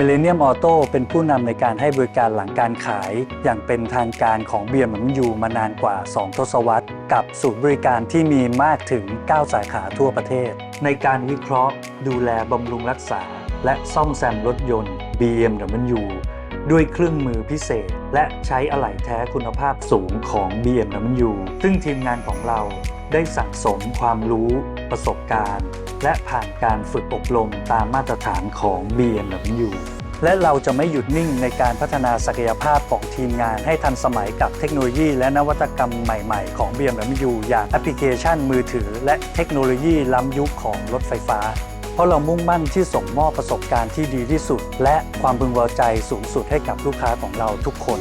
Millennium Auto เป็นผู้นำในการให้บริการหลังการขาย อย่างเป็นทางการของ BMW มานานกว่า 2 ทศวรรษ กับศูนย์บริการที่มีมากถึง 9 สาขาทั่วประเทศ ในการวิเคราะห์ ดูแลบำรุงรักษา และซ่อมแซมรถยนต์ BMW ด้วยเครื่องมือพิเศษ และใช้อะไหล่แท้คุณภาพสูงของ BMW ซึ่งทีมงานของเราได้สั่งสมความรู้ประสบการณ์ และผ่านการฝึกอบรมตามมาตรฐานของ BMW และเราจะไม่หยุดนิ่งในการพัฒนาศักยภาพของทีมงานให้ทันสมัยกับเทคโนโลยี และนวัตกรรมใหม่ๆ ของ BMW อย่างแอปพลิเคชันมือถือ และเทคโนโลยีล้ำยุคของรถไฟฟ้า เพราะเรามุ่งมั่นที่ส่งมอบประสบการณ์ที่ดีที่สุด และความพึงพอใจสูงสุดให้กับลูกค้าของเราทุกคน